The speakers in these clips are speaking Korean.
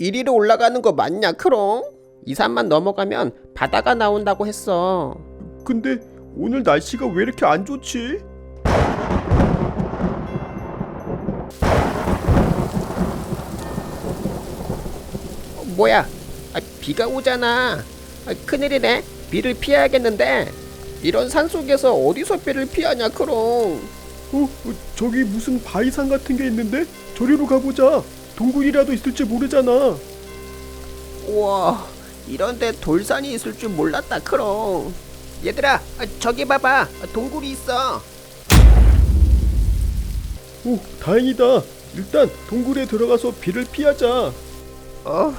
이리로 올라가는 거 맞냐 크롱? 이 산만 넘어가면 바다가 나온다고 했어 근데 오늘 날씨가 왜 이렇게 안 좋지? 어, 뭐야 아, 비가 오잖아 아, 큰일이네 비를 피해야겠는데 이런 산속에서 어디서 비를 피하냐 크롱 어, 어, 저기 무슨 바위산 같은 게 있는데 저리로 가보자. 동굴이라도 있을지 모르잖아. 우와 이런데 돌산이 있을 줄 몰랐다 크롱 얘들아 아, 저기 봐봐 아, 동굴이 있어 오, 다행이다. 일단 동굴에 들어가서 비를 피하자. 어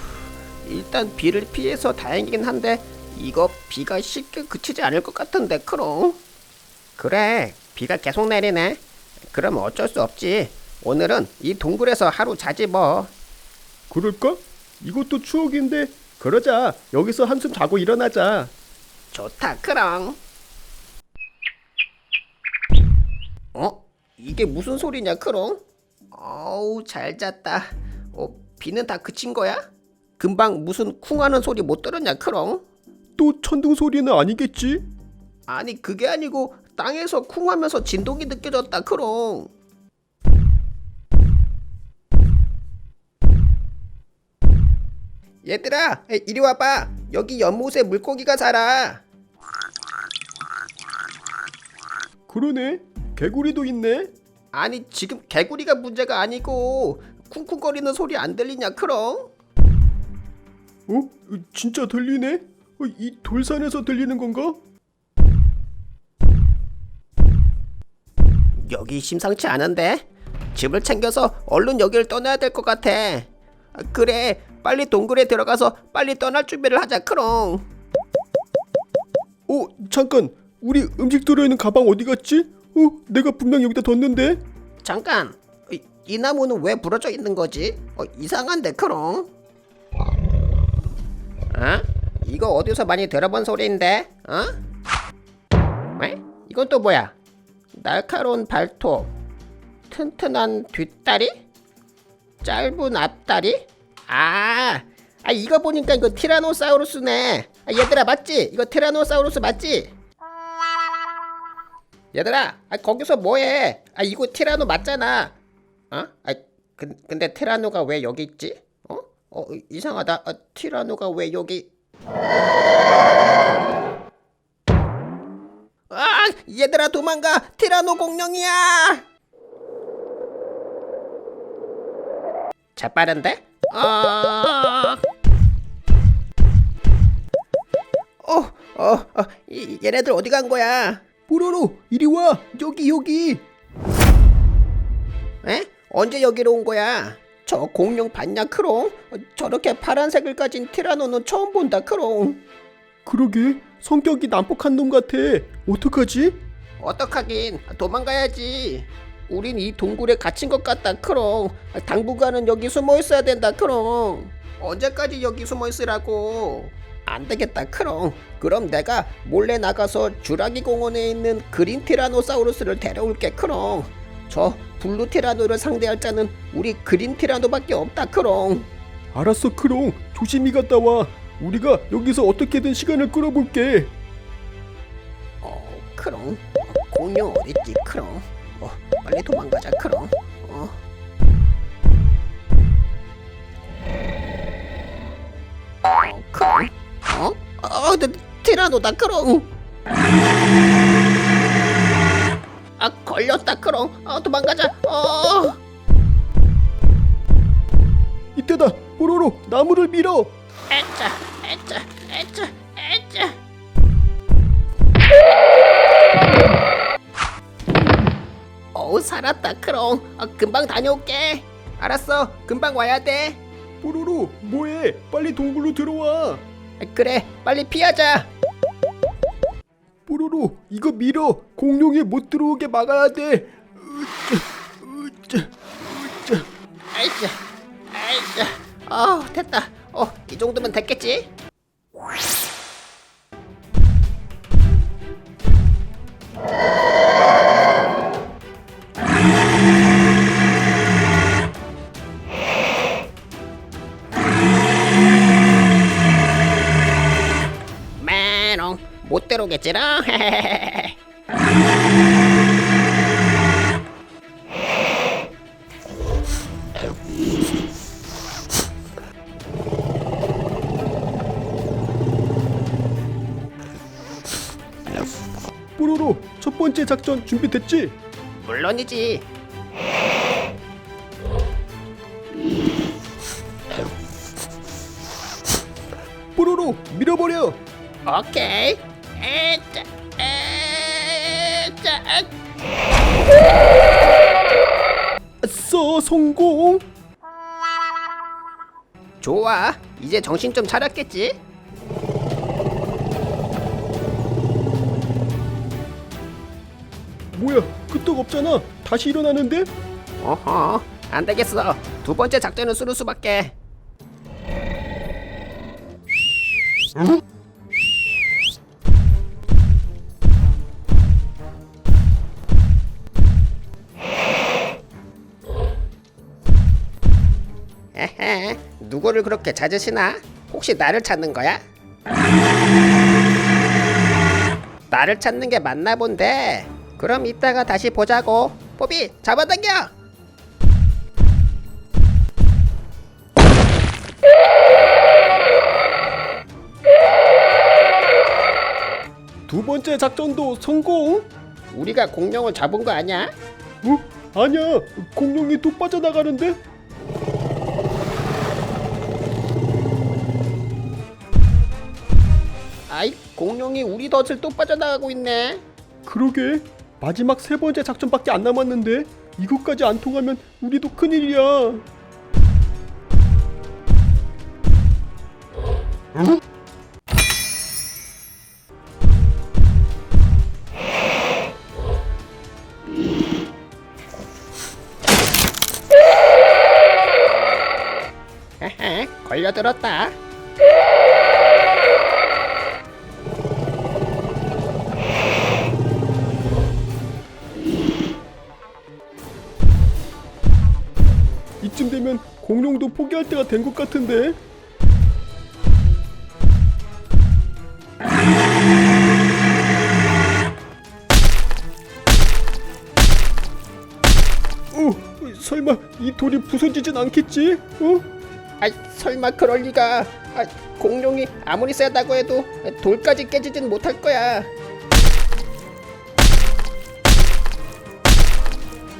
일단 비를 피해서 다행이긴 한데 이거 비가 쉽게 그치지 않을 것 같은데 크롱 그래 비가 계속 내리네 그럼 어쩔 수 없지 오늘은 이 동굴에서 하루 자지 뭐 그럴까? 이것도 추억인데 그러자. 여기서 한숨 자고 일어나자. 좋다 크롱 어? 이게 무슨 소리냐 크롱? 어우 잘 잤다 어, 비는 다 그친 거야? 금방 무슨 쿵하는 소리 못 들었냐 크롱? 또 천둥 소리는 아니겠지? 아니 그게 아니고 땅에서 쿵하면서 진동이 느껴졌다 크롱 얘들아 이리 와봐 여기 연못에 물고기가 살아 그러네. 개구리도 있네. 아니 지금 개구리가 문제가 아니고 쿵쿵거리는 소리 안 들리냐 크롱 어? 어, 진짜 들리네? 어, 이 돌산에서 들리는 건가? 여기 심상치 않은데 집을 챙겨서 얼른 여기를 떠나야 될 것 같아 아, 그래 빨리 동굴에 들어가서 빨리 떠날 준비를 하자 크롱 어, 잠깐. 우리 음식 들어있는 가방 어디 갔지? 어, 내가 분명 여기다 뒀는데. 잠깐 이, 이 나무는 왜 부러져 있는 거지? 어, 이상한데 크롱 어? 이거 어디서 많이 들어본 소리인데? 어? 왜? 이건 또 뭐야? 날카로운 발톱 튼튼한 뒷다리? 짧은 앞다리? 아, 아 이거 보니까 이거 티라노사우루스네 아, 얘들아 맞지? 이거 티라노사우루스 맞지? 얘들아, 아, 거기서 뭐해? 아, 이거 티라노 맞잖아. 어? 아, 근, 근데 티라노가 왜 여기 있지? 어? 어, 이상하다. 아, 티라노가 왜 여기? 아, 얘들아 도망가. 티라노 공룡이야. 재빠른데? 아. 어, 어, 어, 이, 얘네들 어디 간 거야? 뽀로로, 이리 와. 여기 여기. 에? 언제 여기로 온 거야? 저 공룡 봤냐 크롱? 어, 저렇게 파란색을 가진 티라노는 처음 본다 크롱 그러게. 성격이 난폭한 놈 같아. 어떡하지? 어떡하긴 도망가야지 우린 이 동굴에 갇힌 것 같다 크롱 당분간은 여기 숨어 있어야 된다 크롱 언제까지 여기 숨어 있으라고 안 되겠다 크롱 그럼 내가 몰래 나가서 주라기 공원에 있는 그린 티라노사우루스를 데려올게 크롱 저 블루 티라노를 상대할 자는 우리 그린 티라노밖에 없다 크롱 알았어, 크롱. 조심히 갔다 와. 우리가 여기서 어떻게든 시간을 끌어볼게. 어, 크롱. 공룡 어딨지, 크롱? 어, 빨리 도망가자, 크롱. 어. 어, 크롱. 어? 어, 네, 티라노다, 크롱. 아, 걸렸다, 크롱. 어, 도망가자. 어. 이때다. 뽀로로, 나무를 밀어. 에짜, 에짜, 에짜, 에짜. 살았다 크롱 어, 금방 다녀올게 알았어 금방 와야 돼 뽀로로, 뭐해? 빨리 동굴로 들어와. 아, 그래 빨리 피하자 뽀로로, 이거 밀어. 공룡이 못 들어오게 막아야 돼. 으 들어오겠지롱. 뽀로로 첫 번째 작전 준비됐지? 물론이지. 뽀로로 밀어버려. 오케이. 에짜, 아, 아싸 성공. 좋아. 이제 정신 좀 차렸겠지? 뭐야 끄떡 없잖아. 다시 일어나는데? 어허. 안 되겠어. 두 번째 작전을 쓰는 수밖에. 에 그렇게 찾으시나? 혹시 나를 찾는 거야? 나를 찾는 게 맞나 본데. 그럼 이따가 다시 보자고. 뽀비, 잡아당겨. 두 번째 작전도 성공. 우리가 공룡을 잡은 거 아니야? 어? 아니야 공룡이 또 빠져나가는데? 아이, 공룡이 우리 덫을 또 빠져나가고 있네. 그러게 마지막 세 번째 작전밖에 안 남았는데 이것까지 안 통하면 우리도 큰일이야. 헤헤, 걸려들었다. 공룡도 포기할 때가 된 것 같은데. 어, 설마 이 돌이 부서지진 않겠지? 어? 아이, 설마 그럴 리가. 아, 공룡이 아무리 세다고 해도 돌까지 깨지진 못할 거야.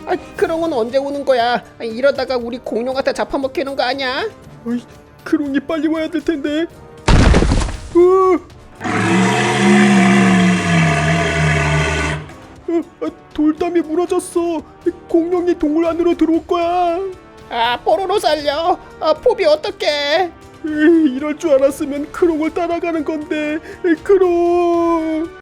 아, 크롱은 언제 오는 거야? 아, 이러다가 우리 공룡한테 잡아먹히는 거 아니야? 어이, 크롱이 빨리 와야 될 텐데. 어! 어, 아, 돌담이 무너졌어. 공룡이 동굴 안으로 들어올 거야. 아, 뽀로로 살려. 아, 포비 어떡해? 에이, 이럴 줄 알았으면 크롱을 따라가는 건데. 에이, 크롱.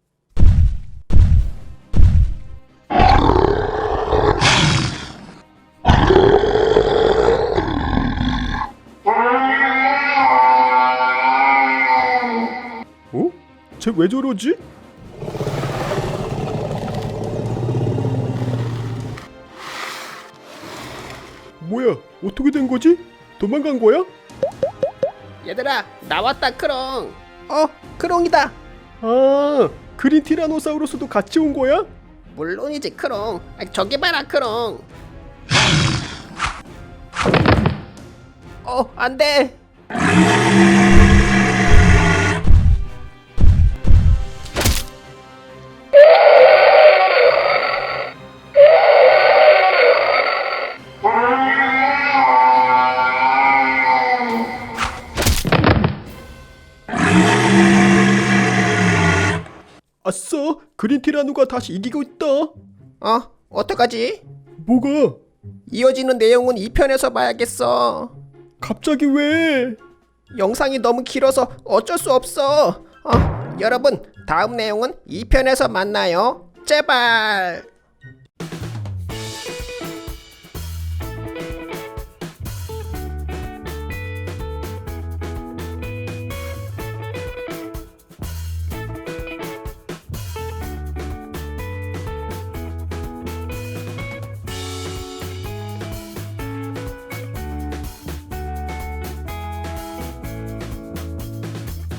쟤 왜 저러지? 뭐야? 어떻게 된 거지? 도망간 거야? 얘들아, 나왔다, 크롱. 어, 크롱이다. 아, 그린 티라노사우루스도 같이 온 거야? 물론이지, 크롱. 아, 저기 봐라, 크롱. 어, 안 돼. 그린 티라노가 다시 이기고 있다. 어, 어떡하지? 뭐가? 이어지는 내용은 2편에서 봐야겠어. 갑자기 왜? 영상이 너무 길어서 어쩔 수 없어. 어, 여러분, 다음 내용은 2편에서 만나요. 제발.